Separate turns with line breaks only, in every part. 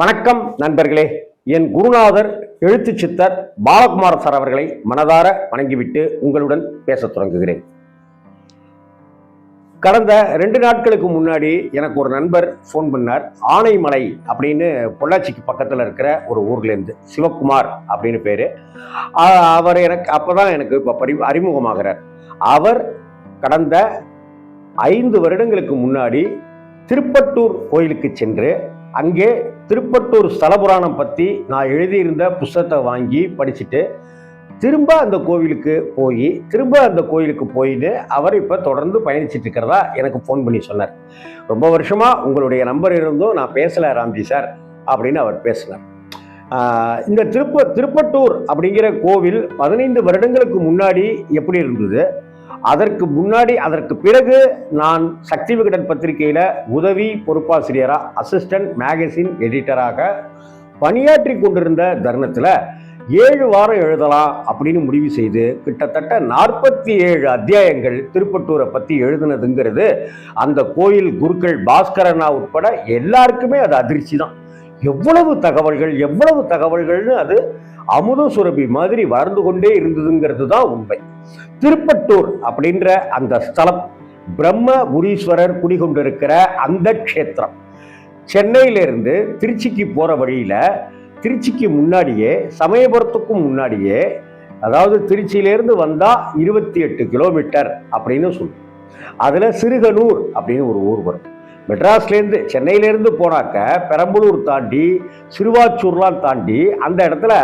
வணக்கம் நண்பர்களே. என் குருநாதர் எழுத்து சித்தர் பாலகுமார சார் அவர்களை மனதார வணங்கிவிட்டு உங்களுடன் பேசத் தொடங்குகிறேன். கடந்த ரெண்டு நாட்களுக்கு முன்னாடி எனக்கு ஒரு நண்பர் ஃபோன் பண்ணார். ஆனைமலை அப்படின்னு பொள்ளாச்சிக்கு பக்கத்தில் இருக்கிற ஒரு ஊர்லேருந்து சிவகுமார் அப்படின்னு பேர். அவர் எனக்கு அப்போ தான் எனக்கு இப்போ பரி அறிமுகமாகிறார். அவர் கடந்த ஐந்து வருடங்களுக்கு முன்னாடி திருப்பட்டூர் கோயிலுக்கு சென்று அங்கே திருப்பட்டூர் ஸ்தலபுராணம் பற்றி நான் எழுதியிருந்த புஸ்தகத்தை வாங்கி படிச்சுட்டு திரும்ப அந்த கோவிலுக்கு போய் திரும்ப அந்த கோயிலுக்கு போயிட்டு அவர் இப்போ தொடர்ந்து பயணிச்சுட்டு இருக்கிறதா எனக்கு ஃபோன் பண்ணி சொன்னார். ரொம்ப வருஷமாக உங்களுடைய நம்பர் இருந்தும் நான் பேசலை ராம்ஜி சார் அப்படின்னு அவர் பேசினார். இந்த திருப்ப திருப்பட்டூர் அப்படிங்கிற கோவில் பதினைந்து வருடங்களுக்கு முன்னாடி எப்படி இருந்தது? அதற்கு முன்னாடி அதற்கு பிறகு நான் சக்தி விகடன் பத்திரிகையில் உதவி பொறுப்பாசிரியராக அசிஸ்டன்ட் மேகசின் எடிட்டராக பணியாற்றி கொண்டிருந்த தருணத்தில் ஏழு வாரம் எழுதலாம் அப்படின்னு முடிவு செய்து கிட்டத்தட்ட நாற்பத்தி ஏழு அத்தியாயங்கள் திருப்பட்டூரை பற்றி எழுதுனதுங்கிறது அந்த கோயில் குருக்கள் பாஸ்கரனா உட்பட எல்லாருக்குமே அது அதிர்ச்சி தான் எவ்வளவு தகவல்கள் எவ்வளவு தகவல்கள்னு அது அமுத சுரபி மாதிரி வளர்ந்து கொண்டே இருந்ததுங்கிறது தான் உண்மை. திருப்பட்டூர் அப்படின்ற அந்த ஸ்தலம் பிரம்ம பிரம்மபுரீஸ்வரர் குடிகொண்டிருக்கிற அந்த க்ஷேத்திரம். சென்னையிலிருந்து திருச்சிக்கு போகிற வழியில் திருச்சிக்கு முன்னாடியே சமயபுரத்துக்கும் முன்னாடியே அதாவது திருச்சியிலேருந்து வந்தால் இருபத்தி எட்டு கிலோமீட்டர் அப்படின்னு சொல்லும் அதில் சிறுகனூர் அப்படின்னு ஒரு ஊர் வரும். மெட்ராஸ்லேருந்து சென்னையிலேருந்து போனாக்க பெரம்பலூர் தாண்டி சிறுவாச்சூர்லாம் தாண்டி அந்த இடத்துல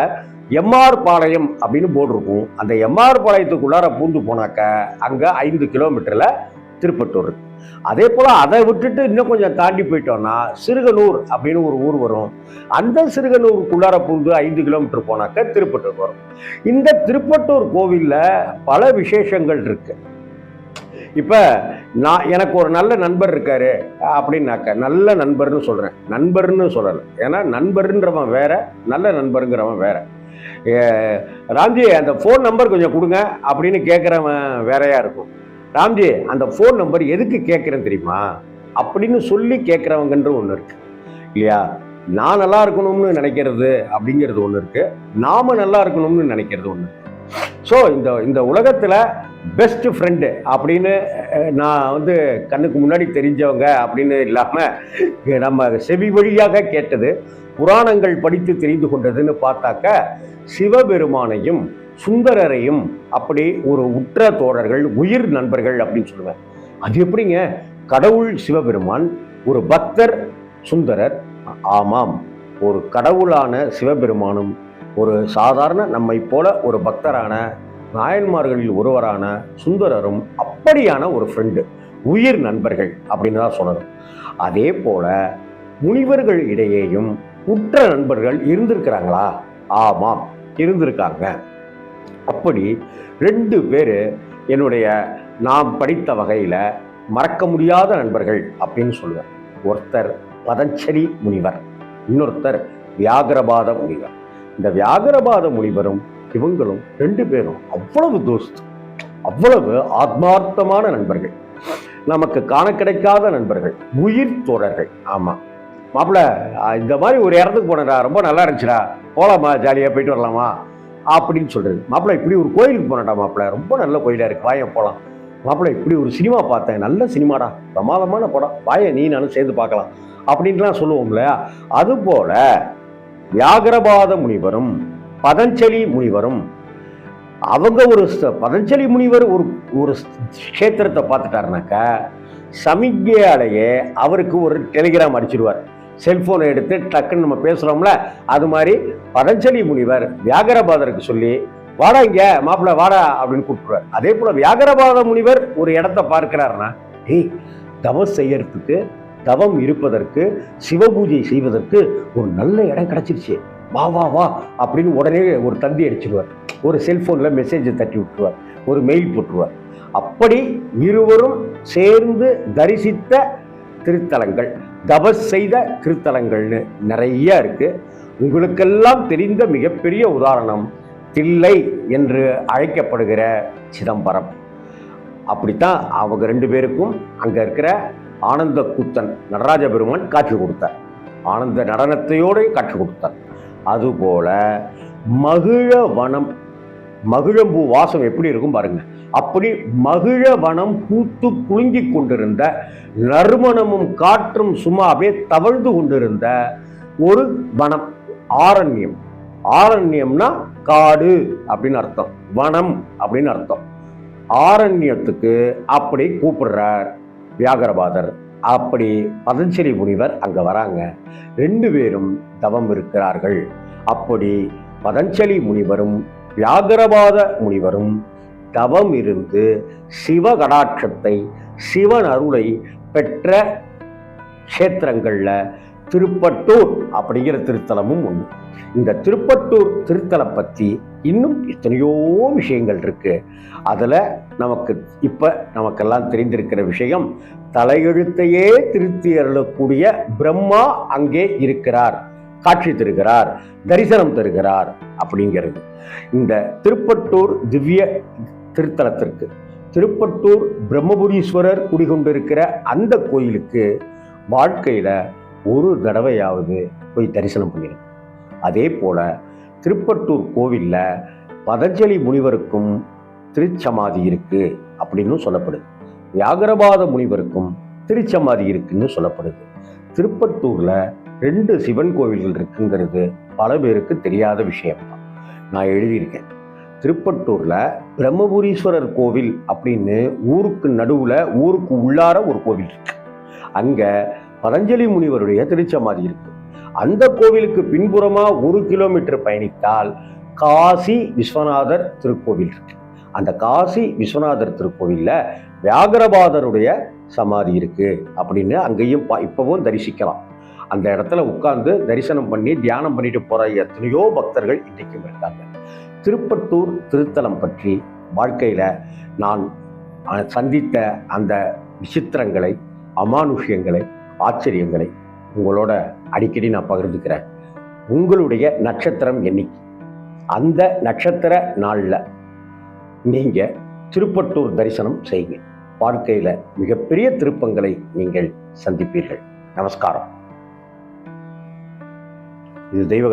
எம்ஆர் பாளையம் அப்படின்னு போர்டு இருக்கும். அந்த எம்ஆர் பாளையத்துக்குள்ளார பூந்து போனாக்க அங்கே ஐந்து கிலோமீட்டரில் திருப்பட்டூர் இருக்கு. அதே போல் அதை விட்டுட்டு இன்னும் கொஞ்சம் தாண்டி போயிட்டோம்னா சிறுகனூர் அப்படின்னு ஒரு ஊர் வரும். அந்த சிறுகனூருக்குள்ளார பூந்து ஐந்து கிலோமீட்டர் போனாக்க திருப்பட்டூர் வரும். இந்த திருப்பட்டூர் கோவிலில் பல விசேஷங்கள் இருக்குது இப்போ நான் எனக்கு ஒரு நல்ல நண்பர் இருக்காரு அப்படின்னாக்க நல்ல நண்பர்னு சொல்கிறேன் நண்பர்னு சொல்லலை. ஏன்னா நண்பர்ன்றவன் வேற நல்ல நண்பருங்கிறவன் வேற. ராம்ஜி அந்த ஃபோன் நம்பர் கொஞ்சம் கொடுங்க அப்படின்னு கேட்குறவன் வேறையா இருக்கும். ராம்ஜி அந்த ஃபோன் நம்பர் எதுக்கு கேட்குறேன் தெரியுமா? அப்படின்னு சொல்லி கேட்குறவங்கன்ற ஒன்று இருக்கு. இல்லையா? நான் நல்லா இருக்கணும்னு நினைக்கிறது அப்படிங்கிறது ஒன்று இருக்கு. நாம நல்லா இருக்கணும்னு நினைக்கிறது ஒன்று ஸோ இந்த இந்த உலகத்தில் பெஸ்ட் ஃப்ரெண்டு அப்படின்னு நான் வந்து கண்ணுக்கு முன்னாடி தெரிஞ்சவங்க அப்படின்னு இல்லாமல் நம்ம செவி வழியாக கேட்டது புராணங்கள் படித்து தெரிந்து கொண்டதுன்னு பார்த்தாக்க சிவபெருமானையும் சுந்தரரையும் அப்படி ஒரு உற்ற தோழர்கள் உயிர் நண்பர்கள் அப்படின்னு சொல்லுவேன். அது எப்படிங்க? கடவுள் சிவபெருமான் ஒரு பக்தர் சுந்தரர் ஆமாம் ஒரு கடவுளான சிவபெருமானும் ஒரு சாதாரண நம்மை போல ஒரு பக்தரான நாயன்மார்களில் ஒருவரான சுந்தரரும் அப்படியான ஒரு ஃப்ரெண்டு உயிர் நண்பர்கள் அப்படின்னு தான் சொல்லணும். அதே போல முனிவர்கள் இடையேயும் உற்ற நண்பர்கள் இருந்திருக்கிறாங்களா? ஆமாம் இருந்திருக்காங்க. அப்படி ரெண்டு பேர் என்னுடைய நாம் படித்த வகையில் மறக்க முடியாத நண்பர்கள் அப்படின்னு சொல்லுவேன் ஒருத்தர் பதஞ்சலி முனிவர் இன்னொருத்தர் வியாகரபாத முனிவர். இந்த வியாகரபாத முனிவரும் இவங்களும் ரெண்டு பேரும் அவ்வளவு தோஸ்து அவ்வளவு ஆத்மார்த்தமான நண்பர்கள். நமக்கு காண கிடைக்காத நண்பர்கள் உயிர் தோழர்கள். ஆமாம் மாப்பிள்ள இந்த மாதிரி ஒரு இடத்துக்கு போனடா ரொம்ப நல்லா இருந்துச்சுடா. போலாமா ஜாலியாக போயிட்டு வரலாமா? அப்படின்னு சொல்கிறது மாப்பிள்ள இப்படி ஒரு கோயிலுக்கு போனடா மாப்பிள்ள ரொம்ப நல்ல கோயிலாக இருக்குது வாயை போகலாம் மாப்பிள்ள இப்படி ஒரு சினிமா பார்த்தேன் நல்ல சினிமாடா. பிரமாதமான படம். வாய நீ நானும் சேர்ந்து பார்க்கலாம். அப்படின்ட்டுலாம் சொல்லுவோம் இல்லையா? அதுபோல் வியாகரபாத முனிவரும் பதஞ்சலி முனிவரும். அவங்க ஒரு பதஞ்சலி முனிவர் ஒரு ஒரு க்ஷேத்திரத்தை பார்த்துட்டாருனாக்கா சமிக்ஞையாலேயே அவருக்கு ஒரு டெலிகிராம் அடிச்சிடுவார் செல்ஃபோனை எடுத்து டக்குன்னு நம்ம பேசுகிறோம்ல அது மாதிரி பதஞ்சலி முனிவர் வியாகரபாதருக்கு சொல்லி வாடா இங்கே மாப்பிள்ள வாடா அப்படின்னு கூப்பிடுவார் அதே போல் வியாகரபாத முனிவர் ஒரு இடத்த பார்க்கிறாருன்னா ஏய் தவம் செய்யறதுக்கு தவம் இருப்பதற்கு சிவபூஜை செய்வதற்கு ஒரு நல்ல இடம் கிடச்சிருச்சு. வா வா வா அப்படின்னு உடனே ஒரு தந்தி அடிச்சிடுவார். ஒரு செல்ஃபோனில் மெசேஜை தட்டி விட்டுருவார். ஒரு மெயில் போட்டுருவார். அப்படி இருவரும் சேர்ந்து தரிசித்த திருத்தலங்கள் தபஸ் செய்த திருத்தலங்கள்னு நிறைய இருக்குது உங்களுக்கெல்லாம் தெரிந்த மிகப்பெரிய உதாரணம் தில்லை என்று அழைக்கப்படுகிற சிதம்பரம். அப்படித்தான் அவங்க ரெண்டு பேருக்கும் அங்கே இருக்கிற ஆனந்த கூத்தன் நடராஜ பெருமான் காட்சி கொடுத்தார். ஆனந்த நடனத்தையோடு காட்சி கொடுத்தார். அதுபோல் மகிழ வனம் மகிழம்பூ வாசம் எப்படி இருக்கும் பாருங்க. அப்படி மகிழ வனம் பூத்து குலுங்கி கொண்டிருந்த நறுமணமும் காற்றும் சும்மா அப்படியே தவழ்ந்து கொண்டிருந்த ஒரு வனம் ஆரண்யம். ஆரண்யம்னா காடு அப்படின்னு அர்த்தம். வனம் அப்படின்னு அர்த்தம். ஆரண்யத்துக்கு அப்படி கூப்பிடுறார் வியாகரபாதர். அப்படி பதஞ்சலி முனிவர் அங்கே வராங்க. ரெண்டு பேரும் தவம் இருக்கிறார்கள். அப்படி பதஞ்சலி முனிவரும் வியாகரவாத முனிவரும் தவம் இருந்து சிவகடாட்சத்தை சிவன் அருளை பெற்ற க்ஷேத்திரங்கள்ல திருப்பட்டூர் அப்படிங்கிற திருத்தலமும் ஒன்று இந்த திருப்பட்டூர் திருத்தலம் பற்றி இன்னும் எத்தனையோ விஷயங்கள் இருக்கு. அதில் நமக்கு இப்போ நமக்கெல்லாம் தெரிந்திருக்கிற விஷயம் தலையெழுத்தையே திருத்தி அருளக்கூடிய பிரம்மா அங்கே இருக்கிறார் காட்சி தருகிறார் தரிசனம் தருகிறார் அப்படிங்கிறது. இந்த திருப்பட்டூர் திவ்ய திருத்தலத்திற்கு திருப்பட்டூர் பிரம்மபுரீஸ்வரர் குடிகொண்டிருக்கிற அந்த கோயிலுக்கு வாழ்க்கையில் ஒரு தடவையாவது போய் தரிசனம் பண்ணியிருக்கேன் அதே போல் திருப்பட்டூர் கோவிலில் பதஞ்சலி முனிவருக்கும் திருச்சமாதி இருக்குது அப்படின்னு சொல்லப்படுது. வியாகரபாத முனிவருக்கும் திருச்சமாதி இருக்குன்னு சொல்லப்படுது. திருப்பத்தூரில் ரெண்டு சிவன் கோவில்கள் இருக்குங்கிறது பல பேருக்கு தெரியாத விஷயம். தான் நான் எழுதியிருக்கேன். திருப்பட்டூரில் பிரம்மபுரீஸ்வரர் கோவில் அப்படின்னு ஊருக்கு நடுவில் ஊருக்கு உள்ளார ஒரு கோவில் இருக்கு. அங்கே பதஞ்சலி முனிவருடைய திருச்சமாதி இருக்கு. அந்த கோவிலுக்கு பின்புறமா ஒரு கிலோமீட்டர் பயணித்தால் காசி விஸ்வநாதர் திருக்கோவில் இருக்கு. அந்த காசி விஸ்வநாதர் திருக்கோவில்ல வியாகரபாதருடைய சமாதி இருக்கு அப்படின்னு அங்கேயும் இப்பவும் தரிசிக்கலாம். அந்த இடத்துல உட்கார்ந்து தரிசனம் பண்ணி தியானம் பண்ணிட்டு போற எத்தனையோ பக்தர்கள் இன்றைக்கும் இருக்காங்க. திருப்பட்டூர் திருத்தலம் பற்றி வாழ்க்கையில நான் சந்தித்த அந்த விசித்திரங்களை அமானுஷ்யங்களை ஆச்சரியங்களை உங்களோட அடிக்கடி நான் பகிர்ந்துக்கிறேன். உங்களுடைய நட்சத்திரம் எண்ணிக்கை அந்த நட்சத்திர நாளில் நீங்கள் திருப்பட்டூர் தரிசனம் செய்யுங்க. வாழ்க்கையில் மிகப்பெரிய திருப்பங்களை நீங்கள் சந்திப்பீர்கள். நமஸ்காரம். இது தெய்வ